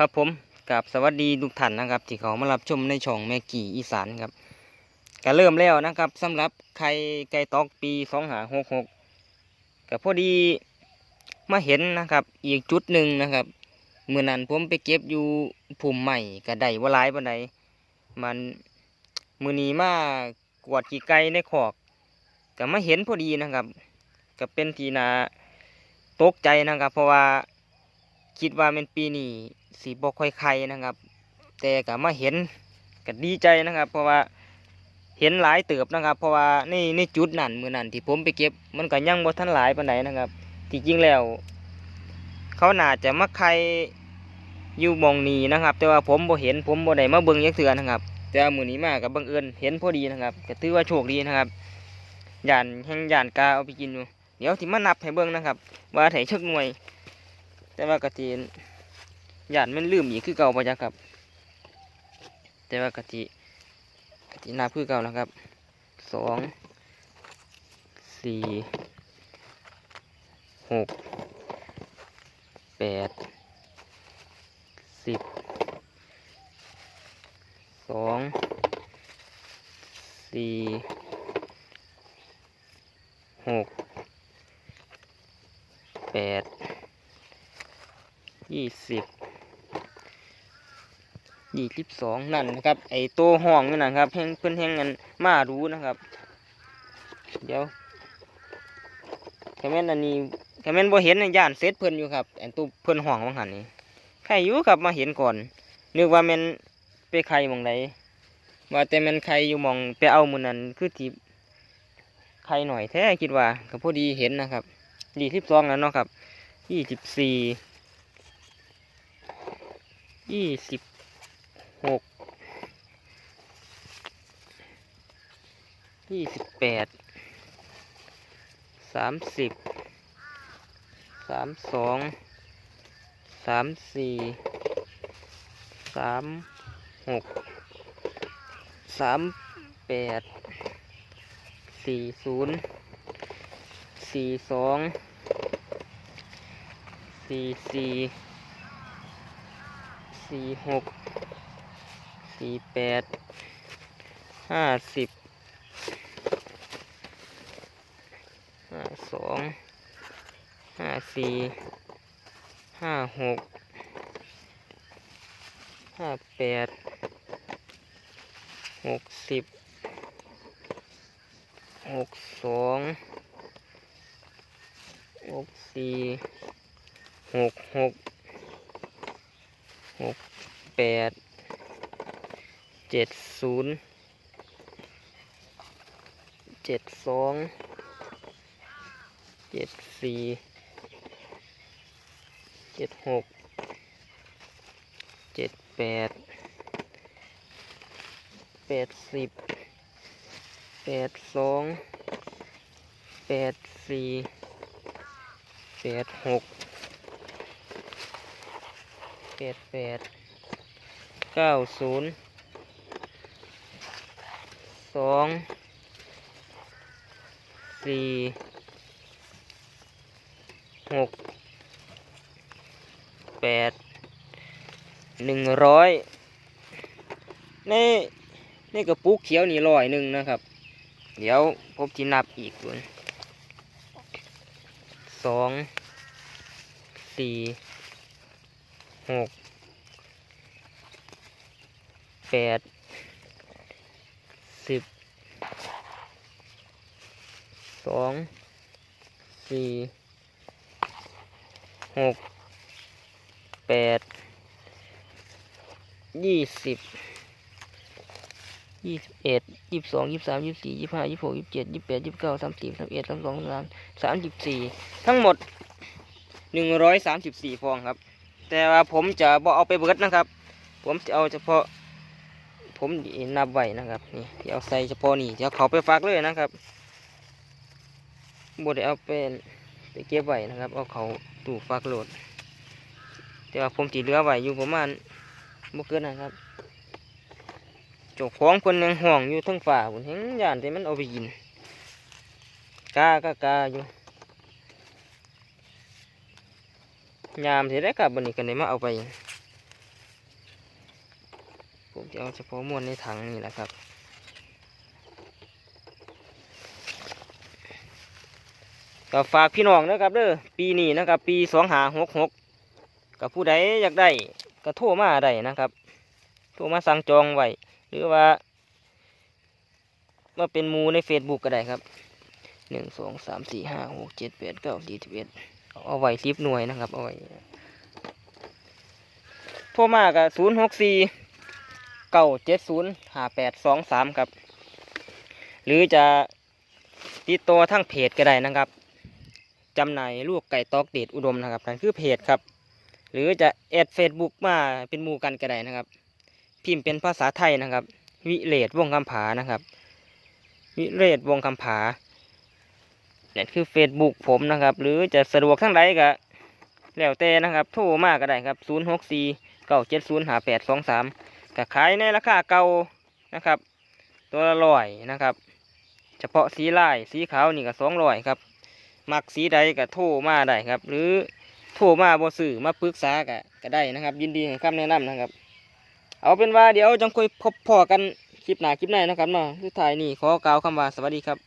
ครับผมกับสวัสดีทุกท่านนะครับ ที่เขามารับชมในช่องแม่กี่อีสานครับก็เริ่มแล้วนะครับสำหรับไข่ไก่ตอกปีสองหาหกหกก็พอดีมาเห็นนะครับ อีกจุดหนึ่งนะครับเมื่อนั้นผมไปเก็บอยู่ภูมิใหม่ก็ได้ว่าหลายปานใดมันมือนีมากวดขี่ไก่ในขอกก็มาเห็นพอดีนะครับ ก็เป็นทีนาตกใจนะครับ เพราะว่าคิดว่าเป็นปีนี้ สีบกค่อยไข่นะครับ แต่ก็มาเห็นก็ดีใจนะครับ เพราะว่าเห็นหลายเติบนะครับ เพราะว่าในในจุดนั้นมือนั้นที่ผมไปเก็บ มันก็ยังบ่ทันหลายปานใดนะครับ ที่จริงแล้ว เขาน่าจะมาไข่อยู่มองนีนะครับ แต่ว่าผมบ่เห็นผมบ่ได้มาเบิ่งยักเถือนะครับ แต่มือนี้มากับบังเอิญเห็นพอดีนะครับก็ถือว่าโชคดีนะครับยานแห่งยานกาเอาไปกินอยู่เดี๋ยวที่มานับให้เบิ่งนะครับ ว่าไถเชักหน่วย แต่ว่ากะ ทิยานมันลืมอีกคือเก่าไปจ๊ะครับ แต่ว่ากะทิกะทินับคือเก่านะครับสองสี่หกแปดสิบสองสี่หกแปดยี่สิบ ยี่สิบสองนั่นนะครับ ไอโตห้องนี่นะครับแห้งเพื่อนแห้งกันมารู้นะครับ เดี๋ยวแคมเมนอันนี้แคมเมนบ่เห็นในย่านเซตเพื่อนอยู่ครับไอตัวเพื่อนห้องบางหันนี่ใครอยู่ครับมาเห็นก่อนนึกว่าแมันไปใครมองใดว่าแต่แมันใครอยู่มองไปเอามือนั้นคือทีใครหน่อยแท้คิดว่าก็พอดีเห็นนะครับยี่สิบสองแล้วเนาะครับยี่สิบสี่ยี่สิบ หกยี่สิบแปดสามสิบสามสองสามสี่สามหกสามแปดสี่ศูนย์สี่สองสี่สี่สี่หก สี่แปดห้าสิบห้าสองห้าสี่ห้าหกห้าแปดหกสิบหกสองหกสี่หกหกหกแปด เจ็ดศูนย์เจ็ดสองเจ็ดสี่เจ็ดหกเจ็ดแปดแปดสิบแปดสองแปดสี่แปดหกแปดแปดเก้าศูนย์ สองสี่หกแปดหนึ่งร้อยในในกระปุกเขียวนี่ร้อยหนึ่งนะครับ เดี๋ยวผมจะนับอีกตัวสองสี่หกแปด สิบสองสี่หกแปดยี่สิบยี่สิบเอ็ดยี่สิบสองยี่สิบสามยี่สิบสี่ยี่สิบห้ายี่สิบหกยี่สิบเจ็ดยี่สิบแปดยี่สิบเก้าสามสิบสามเอ็ดสามสองสามสามสิบสี่ทั้งหมดหนึ่งร้อยสามสิบสี่ฟองครับ แต่ว่าผมจะบ่เอาไปเบิดนะครับ ผมจะเอาเฉพาะ ผมนับไว้นะครับนี่ที่เอาใส่เฉพาะนี่เดี๋ยวเขาไปฝากเลยนะครับบ่ได้เอาเป็นไปเก็บไว้นะครับ เอาเขาตู้ฝากโหลด แต่ว่าผมตีเหลือไว้อยู่ประมาณบ่เกินนะครับจ้าของคนยังห่วงอยู่ทั้งฝ่าผมเห็นยานแต่มันเอาไปกินกากากาอยู่ยามสิได้กลับบันนี้กันได้มาเอาไป ผมจะเอาเฉพาะมวนในถังนี่แหละครับ ก็ฝากพี่น้องนะครับเด้อปีนี้นะครับ ปีสองหาหกหกกับผู้ใดอยากได้ก็โทรมาได้นะครับ โทรมาสั่งจองไว้หรือว่ามาเป็นมูใน Facebook ก็ได้ครับหนึ่งสองสามสี่ห้าหกเจ็ดแปดเก้าสี่สิบเอ็ดเอาไว้สิบหน่วยนะครับ เอาไว้โทรมากับศูนย์หกสี่ เก้าเจ็ดศูนย์ห้าแปดสองสามครับ หรือจะติดต่อทั้งเพจก็ได้นะครับจำหน่ายลูกไก่ตอกเดชอุดมนะครับนั่นคือเพจครับ หรือจะแอดเฟซบุ๊กมาเป็นมูกันก็ได้นะครับ พิมพ์เป็นภาษาไทยนะครับ วิเลศวงคำผานะครับ วิเลศวงคำผานั่นคือเฟซบุ๊กผมนะครับ หรือจะสะดวกทั้งใดก็แล้วแต่นะครับ โทรมาก็ได้ครับ 0 6 4 9 7 0 5 8 2 3 ก็ขายในราคาเก่านะครับ ตัวละร้อยนะครับ เฉพาะสีลายสีขาวนี่ก็สองร้อยครับ มักสีใดก็โทรมาได้ครับ หรือโทรมาบ่สื่อมาปรึกษาก็ก็ได้นะครับ ยินดีให้คำแนะนำนะครับ เอาเป็นว่าเดี๋ยวจังคุยพบพอกันคลิปหน้าคลิปในนะครับเนาะสุดท้ายนี่ขอกล่าวคำว่าสวัสดีครับ